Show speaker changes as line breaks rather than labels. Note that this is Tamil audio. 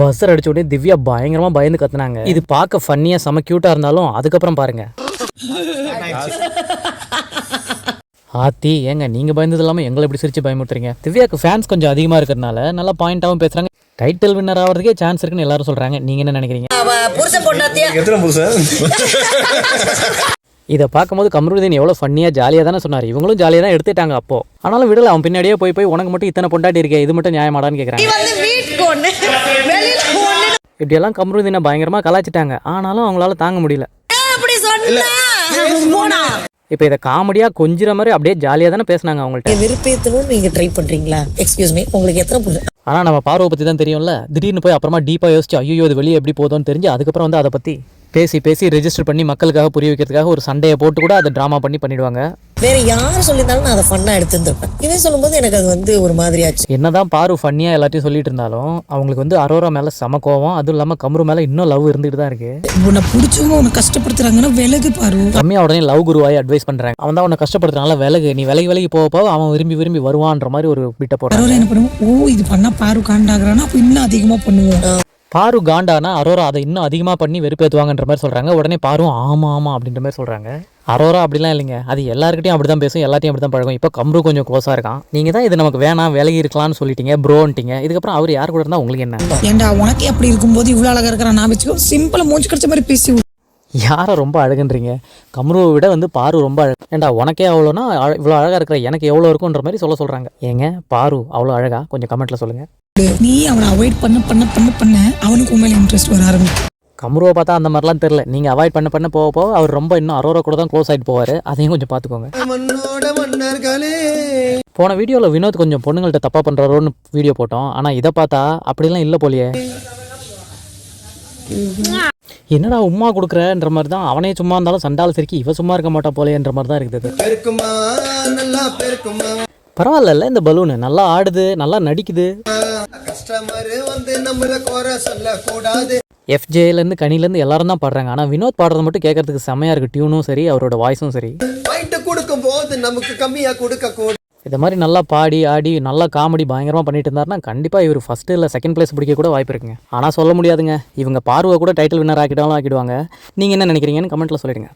பஸ்ஸர் அடிச்ச உடனே திவ்யா பயங்கரமா பயந்து கத்துனாங்க. இது பார்க்க ஃபன்னியா செம கியூட்டா இருந்தாலும் அதுக்கப்புறம் பாருங்க. ஆத்தி ஏங்க நீங்க பயந்தது இல்லாம எங்களை எப்படி சிரிச்சு பயமுறுத்துறீங்க? திவ்யாக்கு ஃபேன்ஸ் கொஞ்சம் அதிகமா இருக்கிறதுனால நல்லா பாயிண்டாவும் பேசுறாங்க. டைட்டில் வின்னர் ஆகிறதுக்கே சான்ஸ் இருக்குன்னு எல்லாரும் சொல்றாங்க. நீங்க என்ன நினைக்கிறீங்க? இதை பார்க்கும்போது கமருதீன் எவ்வளோ ஃபன்னியாக ஜாலியாக தானே சொன்னார். இவங்களும் ஜாலியாக தான் எடுத்துட்டாங்க அப்போ. ஆனாலும் விடல அவன் பின்னாடியே போய் போய் உனக்கு மட்டும் இத்தனை பொண்டாட்டி இருக்கே இது மட்டும் நியாயமாடான்னு கேட்குறாங்க
வீட்டுக்கு வெளியில
இப்படியெல்லாம் கமருதீனை பயங்கரமாக கலாச்சிட்டாங்க ஆனாலும் அவங்களால தாங்க முடியல.
அப்படி சொன்னா?
இப்போ இதை காமெடியாக கொஞ்சிற மாதிரி அப்படியே ஜாலியாக தானே பேசுனாங்க அவங்கள்ட்ட.
விருப்பத்தணும்னு நீங்க ட்ரை பண்றீங்களா? எக்ஸ்கியூஸ் மீ உங்களுக்கு எத்தனை புருஷன்
ஆனால் நம்ம பார்வை பற்றி தான் தெரியும்ல. திடீர்னு போய் அப்புறமா டீப்பாக யோசிச்சு ஐயோ இது வெளியே எப்படி போதும்னு தெரிஞ்சு அதுக்கப்புறம் வந்து அதை பற்றி பேசி பேசி ரெஜிஸ்டர் பண்ணி மக்களுக்காக புரிய வைக்கிறதுக்காக ஒரு சண்டையை போட்டு கூட அதை ட்ராமா பண்ணி பண்ணிடுவாங்க.
வேற யார் சொல்லியிருந்தாலும் நான் அதை ஃபன்னா எடுத்துருந்துருப்பேன். இவன் சொல்லும்போது எனக்கு அது வந்து ஒரு மாதிரி ஆச்சு
என்னதான் பாரு ஃபன்னியாக எல்லாத்தையும் சொல்லிட்டு இருந்தாலும் அவங்களுக்கு வந்து அரோரா மேலே செம கோவம் அதுவும் இல்லாமல் கமரு மேலே இன்னும் லவ் இருந்துகிட்டு தான் இருக்கு.
உன்னை பிடிச்சவங்க உன்னை கஷ்டப்படுத்துறாங்கன்னா விலகு பாரு.
ரம்யா உடனே லவ் குருவாய் அட்வைஸ் பண்றாங்க. அவன் தான் உன்னை கஷ்டப்படுத்துறாங்களா விலகு. நீ விலகி விலகி போக போக அவன் விரும்பி விரும்பி வருவான்ற மாதிரி ஒரு பிட்ட போடுறாங்க
அரோரா என்ன பண்ணுவோம் ஓ இது பண்ணா பாரு காண்டாகிறானா அப்ப இன்னும் அதிகமா பண்ணுவோம்
பாரு காண்டானா அரோரா அதை இன்னும் அதிகமா பண்ணி வெறுப்பேத்துவாங்கன்ற மாதிரி சொல்றாங்க. உடனே பாரும் ஆமா ஆமா அப்படின்ற மாதிரி சொல்றாங்க. அரோரா அப்படிலாம் இல்லைங்க. அது எல்லாருக்கிட்டையும் அப்படி தான் பேசும் எல்லாத்தையும் அப்படி தான் பழகும். இப்போ கம்ரு கொஞ்சம் க்ளோஸாக இருக்கான். நீங்கள் தான் இது நமக்கு வேணாம் விலகி இருக்கலாம்னு சொல்லிட்டீங்க ப்ரோன்ட்டீங்க இதுக்கப்புறம் அவர் யார் கூட இருந்தால் உங்களுக்கு என்ன?
ஏன்டா உனக்கே அப்படி இருக்கும்போது இவ்வளவு அழகா இருக்கிறான் நான் வச்சுக்கோ சிம்பிளா மூஞ்சி கடிச்ச மாதிரி பேசி.
யாரை ரொம்ப அழகுன்றீங்க? கம்ருவை விட வந்து பாரு ரொம்ப அழகு. ஏன்டா உனக்கே அவ்வளோனா இவ்வளோ அழகாக இருக்கிற எனக்கு எவ்வளோ இருக்குன்ற மாதிரி சொல்ல சொல்கிறாங்க ஏங்க பாரு அவ்வளோ அழகா? கொஞ்சம் கமெண்ட்டில் சொல்லுங்கள்
நீ அவனை அவாய்ட் பண்ண பண்ண பண்ண பண்ண அவனுக்கு உண்மையில இன்ட்ரெஸ்ட் வர ஆரம்பிக்கும்
கம்ருவை பார்த்தா அந்த மாதிரிலாம் தெரில நீங்கள் அவாய்ட் பண்ண பண்ண போக போக அவர் ரொம்ப இன்னும் அரோரா கூட தான் க்ளோஸ் ஆகிட்டு போவார். அதையும் கொஞ்சம் பார்த்துக்கோங்க. போன வீடியோவில் வினோத் கொஞ்சம் பொண்ணுங்கள்ட்ட தப்பாக பண்ணுறாரோன்னு வீடியோ போட்டோம். ஆனால் இதை பார்த்தா அப்படிலாம் இல்லை போலியே. என்னடா உம்மா கொடுக்குறன்ற மாதிரி தான் அவனே சும்மா இருந்தாலும் சண்டால் சரிக்கு இவ சும்மா இருக்க மாட்டா போலேன்ற மாதிரி தான் இருக்குது. பரவாயில்ல இந்த பலூனு நல்லா ஆடுது நல்லா நடிக்குது. எஃப்ஜேலேருந்து கனிலேருந்து எல்லாரும் தான் பாடுறாங்க. ஆனால் வினோத் பாடுறது மட்டும் கேட்கறதுக்கு செம்மையாக இருக்குது டியூனும் சரி அவரோட வாய்ஸும் சரி.
கொடுக்கும் போது நமக்கு கம்மியா கொடுக்க கூட
இந்த மாதிரி நல்லா பாடி ஆடி நல்லா காமெடி பயங்கரமாக பண்ணிட்டு இருந்தாருன்னா கண்டிப்பாக இவர் ஃபஸ்ட்டு இல்லை செகண்ட் பிளேஸ் பிடிக்க கூட வாய்ப்பு இருக்குங்க. ஆனால் சொல்ல முடியாதுங்க. இவங்க பார்வை கூட டைட்டில் வின்னர் ஆக்கிட்டாலும் ஆக்கிடுவாங்க. நீங்கள் என்ன நினைக்கிறீங்கன்னு கமெண்ட்டில் சொல்லிடுங்க.